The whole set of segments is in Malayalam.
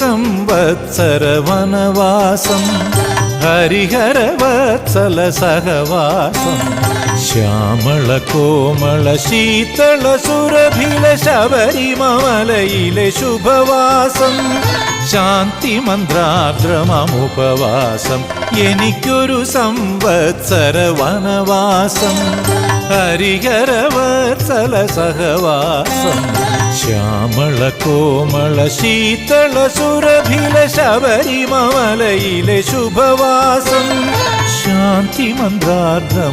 സംവത്സര വനവാസം ഹരിഹരവത്സല സഹവാസം ശ്യാമള കോമള ശീതള സുരഭില ശബരിമലയിലെ ശുഭവാസം ശാന്തി മന്ത്രാർദ്രമമുപവാസം എനിക്കൊരു സംവത്സര വനവാസം ഹരിഹരവത്സല സഹവാസം. ശ്യാമള കോമള ശീതള സുരഭില ശബരിമലയിലെ ശുഭവാസം. ശാന്തി മന്ത്രാർദ്രമമുപവാസം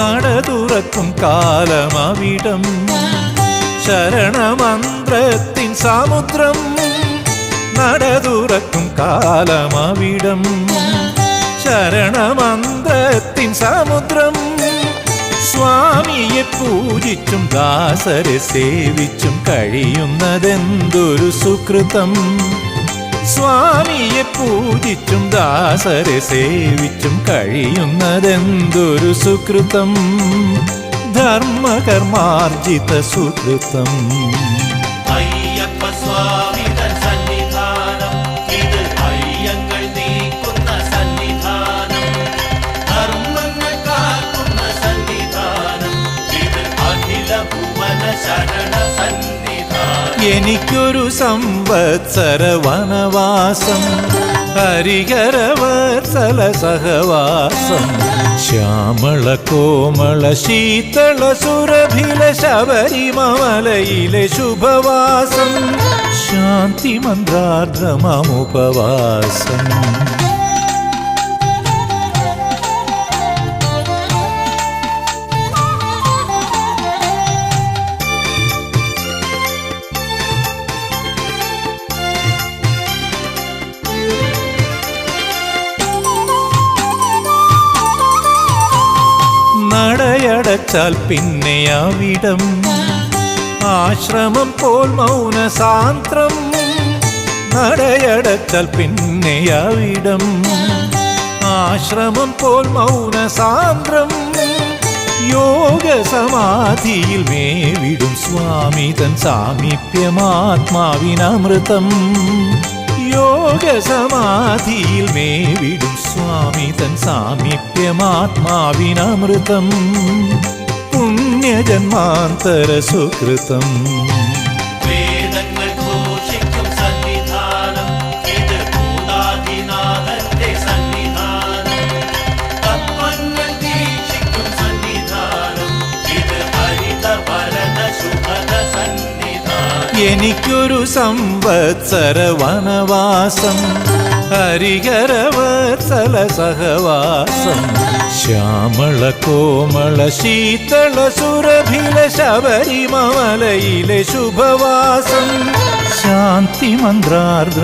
നട തുറക്കും കാലമവിടം. ശരണമന്ത്രത്തിൻ സമുദ്രം നട തുറക്കും കാലമവിടം. ശരണമന്ത്രത്തിൻ സമുദ്രം സ്വാമിയെ പൂജിച്ചും ദാസരെ സേവിച്ചും കഴിയുന്നതെന്തൊരു സുകൃതം സ്വാമിയെ പൂജിച്ചും ദാസരെ സേവിച്ചും കഴിയുന്നതെന്തൊരു സുകൃതം ധർമ്മകർമാർജിത സുകൃതം അയ്യപ്പ സ്വാമിതൻ സന്നിധാനം. എനിക്കൊരു സംവത്സര വനവാസം ഹരിഹരവത്സല സഹവാസം. ശ്യാമള കോമള ശീതള സുരഭില ശബരിമലയിലെ ശുഭവാസം. ശാന്തി മന്ത്രാർദ്രമമുപവാസം. നടയടച്ചാൽ പിന്നെ അവിടം. ആശ്രമം പോൽ മൗന സാന്ത്രം നടയടച്ചാൽ പിന്നെ അവിടം. ആശ്രമം പോൽ മൗന സാന്ത്രം യോഗ സമാധിയിൽ മേവിടും സ്വാമി തൻ സാമീപ്യമാത്മാവിനമൃതം. യോഗ സമാധിയിൽ മേവിടും സ്വാമി തൻ സാമീപ്യമാത്മാവിനമൃതം. പുണ്യജന്മാന്തര സുകൃതം എനിക്കൊരു സംവത്സര വനവാസം. ഹരിഹരവത്സല സഹവാസം. ശ്യാമള കോമള ശീതള സുരഭില ശബരിമലയിലെ ശുഭവാസം. ശാന്തി മന്ത്രാർദ്രമമുപവാസം.